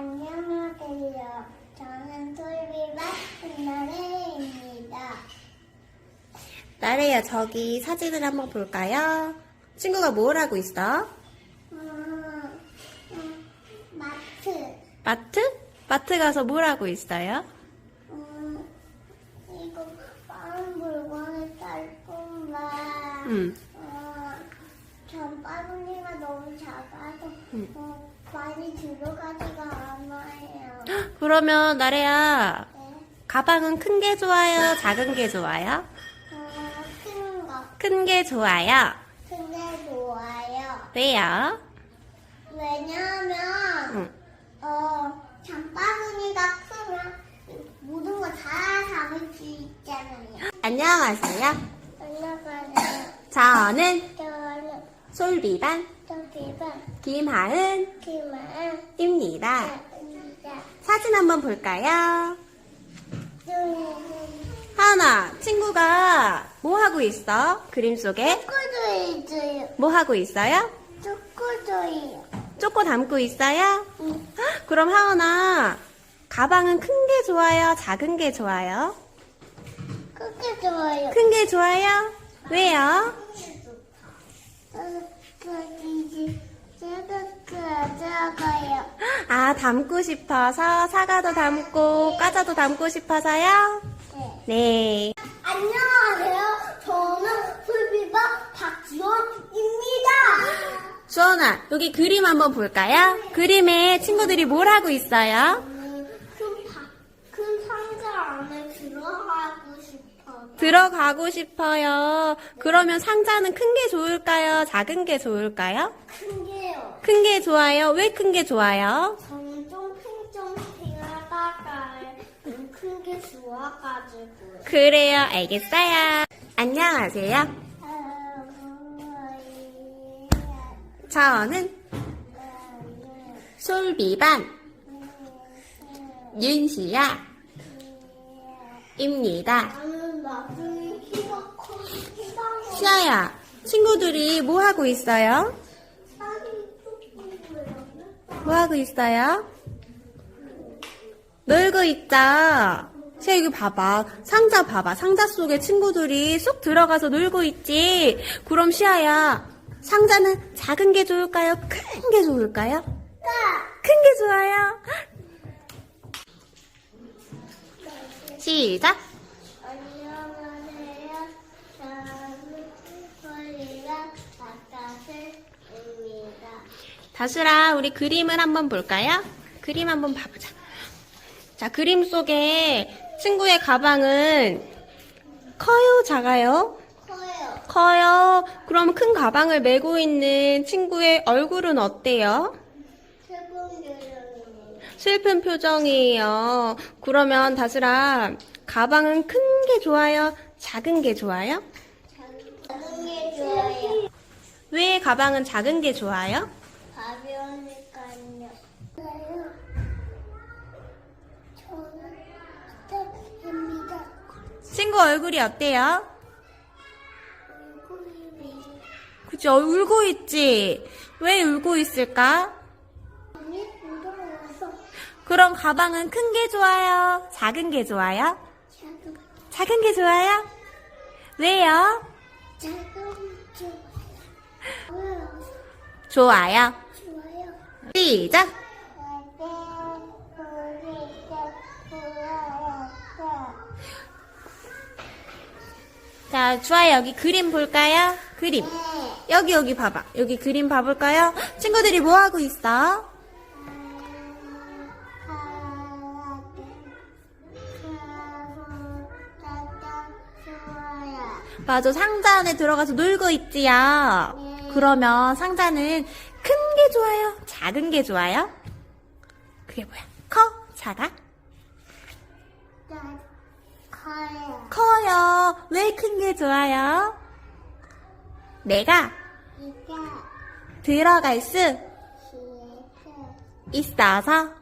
안녕하세요. 저는 솔비바 김나래입니다. 나래야, 저기 사진을 한번 볼까요? 친구가 뭘 하고 있어? 음, 음, 마트. 마트? 마트 가서 뭘 하고 있어요? 음, 이거 물건을 음. 어, 전 빠른이가 너무 작아서 음. 어, 많이 들어가지가. 그러면 나래야, 네. 가방은 큰 게 좋아요? 작은 게 좋아요? 어, 큰 거, 큰 게 좋아요. 큰 게 좋아요. 왜요? 왜냐하면 응. 어 장바구니가 크면 모든 거 다 담을 수 있잖아요. 안녕하세요. 올라가는 저는 저는 솔비반 저기만 김하은입니다. 기만 입니다. 사진 한번 볼까요? 축구도 하나, 친구가 뭐 하고 있어? 그림 속에? 있어요. 뭐 하고 있어요? 있어요. 쪼꼬 담고 있어요? 응. 헉, 그럼 하은아, 가방은 큰 게 좋아요? 작은 게 좋아요? 크게 좋아요. 큰 게 좋아요? 왜요? 거기 제가 들어가요. 아, 담고 싶어서 사과도 담고 과자도 담고 싶어서요? 네. 네. 안녕하세요. 저는 풀비바 박지원입니다. 주원아, 여기 그림 한번 볼까요? 그림에 친구들이 뭘 하고 있어요? 큰, 바, 큰 상자 안에 들어가고 싶어요. 들어가고 싶어요. 그러면 상자는 큰 게 좋을까요? 작은 게 좋을까요? 큰 게요. 큰 게 좋아요. 왜 큰 게 좋아요? 저는 점핑점핑 하다가 큰 게 좋아가지고요. 그래요. 알겠어요. 안녕하세요. 저는 솔비반 윤시야 입니다. 시아야, 친구들이 뭐 하고 있어요? 뭐 하고 있어요? 놀고 있죠? 시아 이거 봐봐. 상자 봐봐. 상자 속에 친구들이 쏙 들어가서 놀고 있지? 그럼 시아야, 상자는 작은 게 좋을까요? 큰 게 좋을까요? 큰 게 좋아요. 시작. 안녕하세요. 저는 소리가 바깥을입니다. 다슬아, 우리 그림을 한번 볼까요? 그림 한번 봐보자. 자, 그림 속에 친구의 가방은 커요? 작아요? 커요. 커요. 그럼 큰 가방을 메고 있는 친구의 얼굴은 어때요? 슬픈 표정이에요. 그러면 다슬아, 가방은 큰 게 좋아요? 작은 게 좋아요? 작은 게 좋아요. 왜 가방은 작은 게 좋아요? 친구 얼굴이 어때요? 얼굴이 그죠? 울고 있지? 왜 울고 있을까? 그럼 가방은 큰 게 좋아요? 작은 게 좋아요? 작은 게 좋아요? 왜요? 좋아요. 좋아요. 시작! 자, 주아야 여기 그림 볼까요? 그림. 여기 여기 봐봐. 여기 그림 봐볼까요? 친구들이 뭐 하고 있어? 맞아, 상자 안에 들어가서 놀고 있지요. 그러면 상자는 큰 게 좋아요? 작은 게 좋아요? 그게 뭐야? 커? 작아? 커요. 커요. 왜 큰 게 좋아요? 내가 이게 들어갈 수 있어서 있어서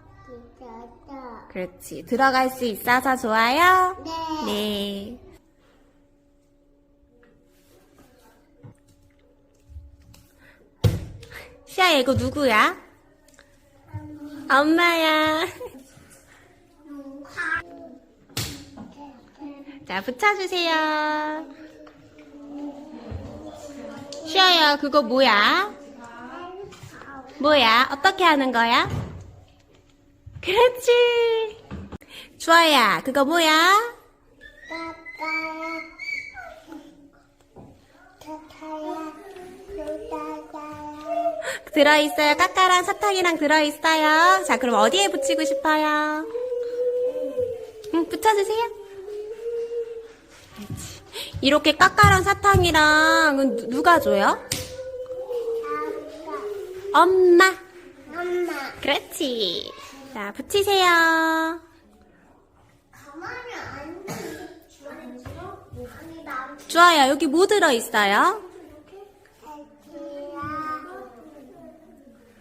그렇지. 들어갈 수 있어서 좋아요? 네. 네. 시아야, 이거 누구야? 엄마야. 누가 자, 붙여주세요. 시아야, 그거 뭐야? 뭐야? 어떻게 하는 거야? 그렇지. 주아야, 그거 뭐야? 들어있어요. 까까랑 사탕이랑 들어있어요. 자, 그럼 어디에 붙이고 싶어요? 응, 붙여주세요. 이렇게 까까랑 사탕이랑 누- 누가 줘요? 엄마. 엄마 그렇지. 자, 붙이세요. 가만히 앉아 아니 나 주아야, 여기 뭐 들어있어요?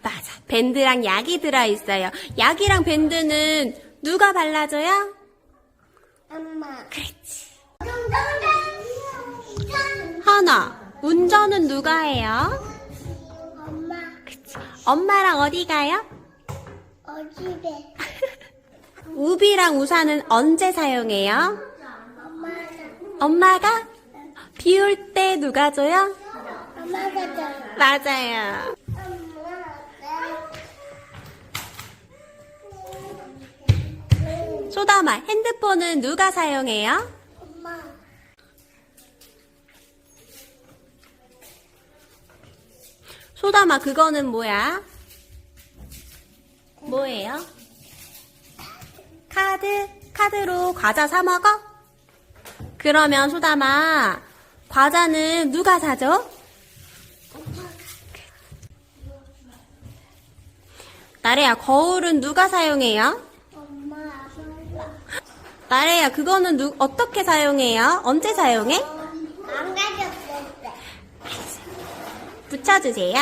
맞아. 밴드랑 약이 들어있어요. 약이랑 밴드는 누가 발라줘요? 엄마 그렇지. 하나. 운전은 누가 해요? 엄마 그치. 엄마랑 어디 가요? 어집에 우비랑 우산은 언제 사용해요? 엄마가 엄마가? 비올 때 누가 줘요? 엄마가 줘 맞아요. 소다마, 핸드폰은 누가 사용해요? 소다마, 그거는 뭐야? 뭐예요? 카드? 카드로 과자 사 먹어? 그러면 소다마, 과자는 누가 사줘? 나래야, 거울은 누가 사용해요? 엄마 나래야, 그거는 누, 어떻게 사용해요? 언제 사용해? 망가졌을 때 붙여주세요.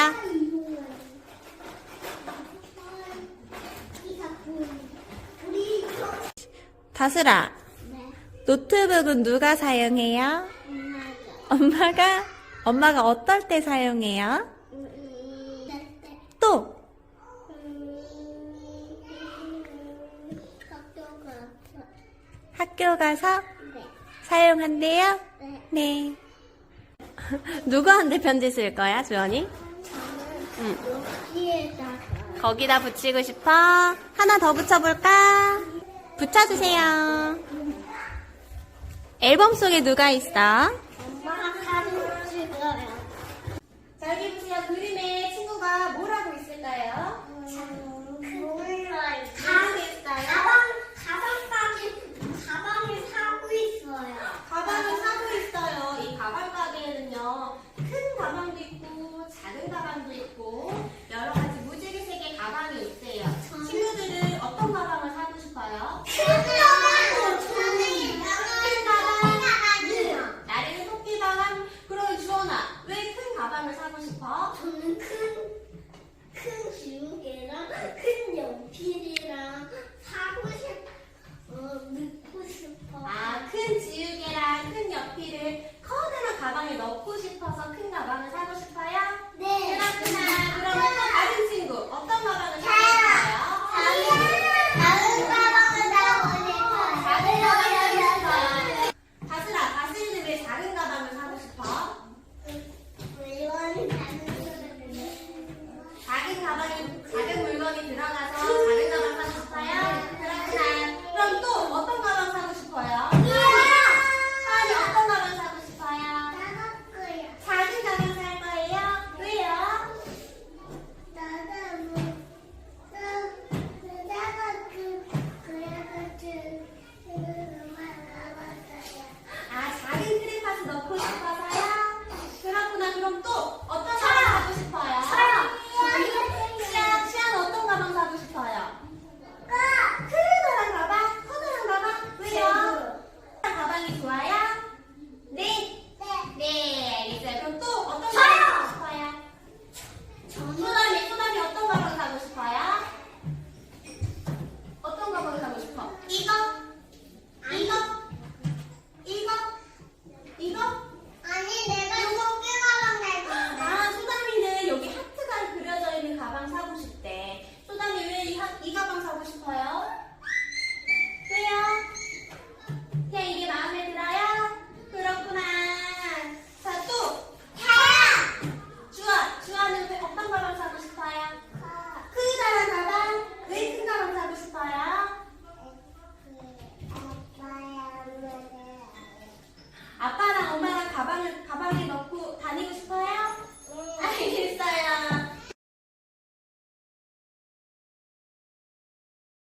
다슬아, 네 노트북은 누가 사용해요? 엄마가 엄마가? 어떨 때 사용해요? 또, 학교 가서 사용한대요? 네. 네. 누구한테 편지 쓸 거야, 주연이? 응. 여기에다가 거기다 붙이고 싶어? 하나 더 붙여볼까? 붙여주세요. 앨범 속에 누가 있어?